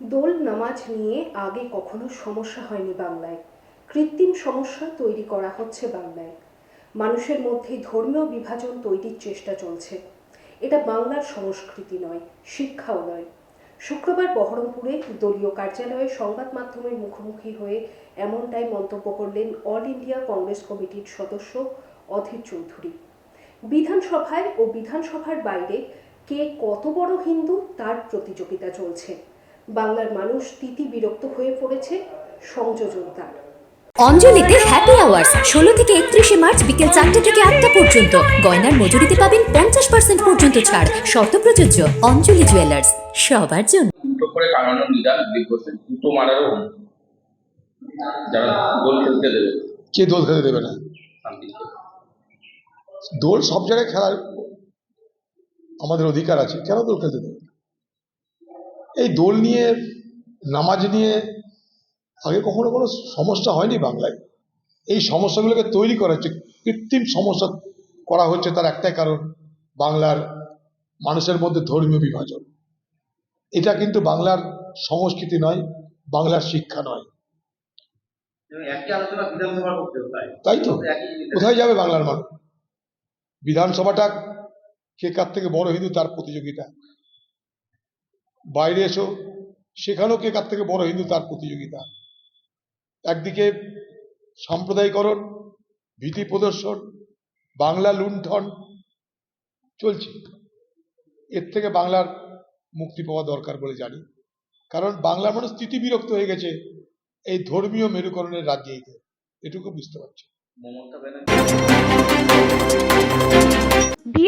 দোল নামাজ নিয়ে আগে কখনো সমস্যা হয়নি বাংলায়। কৃত্রিম সমস্যা তৈরি করা হচ্ছে বাংলায়। মানুষের মধ্যে ধর্মীয় বিভাজন তৈরির চেষ্টা চলছে। এটা বাংলার সংস্কৃতি নয়, শিক্ষাও নয়। শুক্রবার বহরমপুরে দলীয় কার্যালয়ে সংবাদ মাধ্যমের মুখোমুখি হয়ে এমনটাই মন্তব্য করলেন অল ইন্ডিয়া কংগ্রেস কমিটির সদস্য অধীর চৌধুরী। বিধানসভায় ও বিধানসভার বাইরে কে কত বড় হিন্দু তার প্রতিযোগিতা চলছে। বাংলার মানুষ তিতি বিরক্ত হয়ে পড়েছে সংযোজন তার অঞ্জলিতে হ্যাপি আওয়ার্স ষোলো থেকে একত্রিশে মার্চ বিকেল চারটে থেকে আটটা পর্যন্ত। গয়নার মজুরিতে পাবেন পঞ্চাশ পার্সেন্ট পর্যন্ত ছাড়। শর্ত প্রযোজ্য অঞ্জলি জুয়েলার্স সবার জন্য। দুটো করে টাঙানোর নিদান দেখবেন দুটো মারারও যারা গোল খেলতে দেবে। কে দোল খেলতে দেবে না? দোল সব জায়গায় খেলার আমাদের অধিকার আছে। কেন দোল খেলতে দেবে? না? এই দোল নিয়ে নামাজ নিয়ে আগে কখনো কোনো সমস্যা হয়নি বাংলায়। এই সমস্যাগুলোকে তৈরি করা হচ্ছে কৃত্রিম সমস্যা করা হচ্ছে তার একটাই কারণ বাংলার মানুষের মধ্যে ধর্মীয় বিভাজন। এটা কিন্তু বাংলার সংস্কৃতি নয় বাংলার শিক্ষা নয়। তাই। তো? কোথায় যাবে বাংলার মানুষ? বিধানসভাটা কে কার থেকে বড় হিন্দু তার প্রতিযোগিতা। বাইরে এসো। সেখানেও কে কার থেকে বড় হিন্দু তার প্রতিযোগিতা। একদিকে সাম্প্রদায়িকরণ ভীতি প্রদর্শন বাংলা লুণ্ঠন চলছে। এর থেকে বাংলার মুক্তি পাওয়া দরকার বলে জানি। কারণ বাংলার মানুষ বিরক্ত হয়ে গেছে এই ধর্মীয় মেরুকরণের রাজ্যেইতে এটুকু বুঝতে পারছি। মমতা ব্যানার্জি। বিয়েবাড়ি